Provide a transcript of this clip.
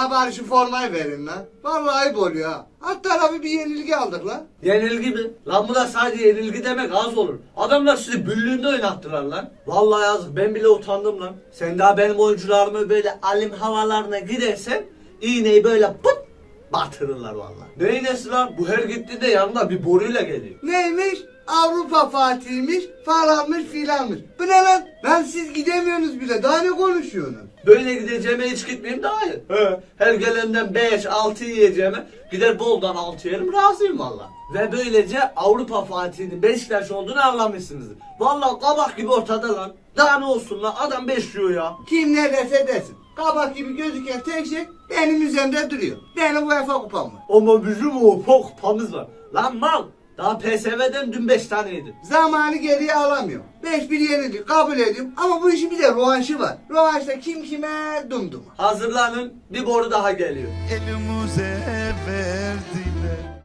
La bari şu formayı verin lan. Vallahi ayıp oluyor ha. Alt tarafı bir yenilgi aldık lan. Yenilgi mi? Lan bu da sadece yenilgi demek az olur. Adamlar sizi büllüğünde oynattılar lan. Vallahi yazık ben bile utandım lan. Sen daha benim oyuncularımı böyle alim havalarına gidersen iğneyi böyle pıt batırırlar vallahi. Ne iğnesi lan? Bu her gittiğinde yanında bir boruyla geliyor. Neymiş? Avrupa Fatih'miş falanmış filanmış. Bu ne lan? Lan siz gidemiyorsunuz bile. Daha ne konuşuyorsunuz? Böyle gideceğime hiç gitmeyeyim daha iyi. He. Her gelenden 5 6 yiyeceğime gider boldan 6 yerim razıyım valla. Ve böylece Avrupa Fatih'inin Beşiktaş olduğunu anlamışsınızdır. Valla kabak gibi ortada lan. Daha ne olsun lan adam 5 yiyor ya. Kim ne derse desin. Kabak gibi gözüken tek şey benim üzerimde duruyor. Benim UEFA kupam var. Ama bizim o pok kupamız var. Lan mal. Daha PSV'den dün 5 tane yedim. Zamanı geriye alamıyor. 5-1 yenildik kabul ediyorum ama bu işin bir de rövanşı var. Rövanşta kim kime dumdum. Hazırlanın bir boru daha geliyor. elimize ver